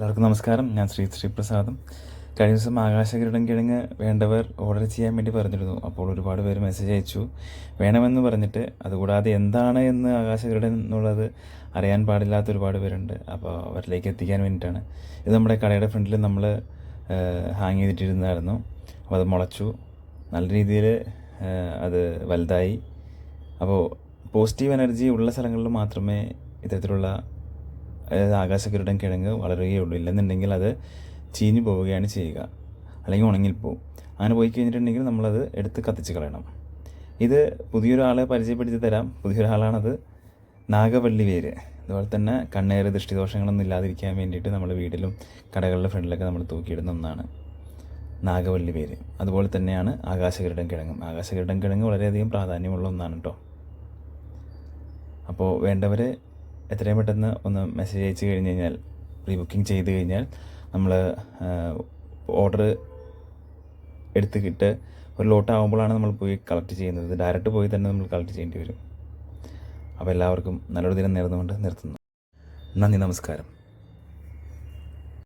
എല്ലാവർക്കും നമസ്കാരം. ഞാൻ ശ്രീ ശ്രീപ്രസാദും. കഴിഞ്ഞ ദിവസം ആകാശകിരീടം കിഴങ്ങ് വേണ്ടവർ ഓർഡർ ചെയ്യാൻ വേണ്ടി പറഞ്ഞിരുന്നു. അപ്പോൾ ഒരുപാട് പേര് മെസ്സേജ് അയച്ചു. വേണമെന്ന് പറഞ്ഞിട്ട് അതുകൂടാതെ എന്താണ് എന്ന് ആകാശകിരീടം എന്നുള്ളത് അറിയാൻ പാടില്ലാത്ത ഒരുപാട് പേരുണ്ട്. അപ്പോൾ അവരിലേക്ക് എത്തിക്കാൻ വേണ്ടിയിട്ടാണ്. ഇത് നമ്മുടെ കടയുടെ ഫ്രണ്ടിൽ നമ്മൾ ഹാങ് ചെയ്തിട്ടിരുന്നായിരുന്നു അപ്പോൾ അത് മുളച്ചു. നല്ല രീതിയിൽ അത് വലുതായി. അപ്പോൾ പോസിറ്റീവ് എനർജി ഉള്ള സ്ഥലങ്ങളിൽ മാത്രമേ ഇത്തരത്തിലുള്ള അതായത് ആകാശകിരീടം കിഴങ്ങ് വളരുകയുള്ളൂ ഇല്ലെന്നുണ്ടെങ്കിൽ അത് ചീഞ്ഞു പോവുകയാണ് ചെയ്യുക. അല്ലെങ്കിൽ ഉണങ്ങിപ്പോവും അങ്ങനെ പോയി കഴിഞ്ഞിട്ടുണ്ടെങ്കിൽ നമ്മളത് എടുത്ത് കത്തിച്ച് കളയണം. ഇത് പുതിയൊരാളെ പരിചയപ്പെടുത്തി തരാം. പുതിയൊരാളാണത് നാഗവള്ളി വേര്. അതുപോലെ തന്നെ കണ്ണേറ് ദൃഷ്ടിദോഷങ്ങളൊന്നും ഇല്ലാതിരിക്കാൻ വേണ്ടിയിട്ട് നമ്മൾ വീട്ടിലും കടകളുടെ ഫ്രണ്ടിലൊക്കെ നമ്മൾ തൂക്കിയിടുന്ന ഒന്നാണ് നാഗവള്ളി വേര്. അതുപോലെ തന്നെയാണ് ആകാശകിരീടം കിഴങ്ങും. ആകാശകിരീടം കിഴങ്ങ് വളരെയധികം പ്രാധാന്യമുള്ള ഒന്നാണ് കേട്ടോ അപ്പോൾ വേണ്ടവർ എത്രയും പെട്ടെന്ന് ഒന്ന് മെസ്സേജ് അയച്ചു കഴിഞ്ഞ് കഴിഞ്ഞാൽ പ്രീ ബുക്കിംഗ് ചെയ്ത് കഴിഞ്ഞാൽ നമ്മൾ ഓർഡർ എടുത്തിട്ട് ഒരു ലോട്ട് ആകുമ്പോഴാണ് നമ്മൾ പോയി കളക്ട് ചെയ്യുന്നത്. ഡയറക്റ്റ് പോയി തന്നെ നമ്മൾ കളക്ട് ചെയ്യേണ്ടി വരും. അപ്പോൾ എല്ലാവർക്കും നല്ലൊരു ദിനം നേർന്നുകൊണ്ട് നിർത്തുന്നു. നന്ദി നമസ്കാരം.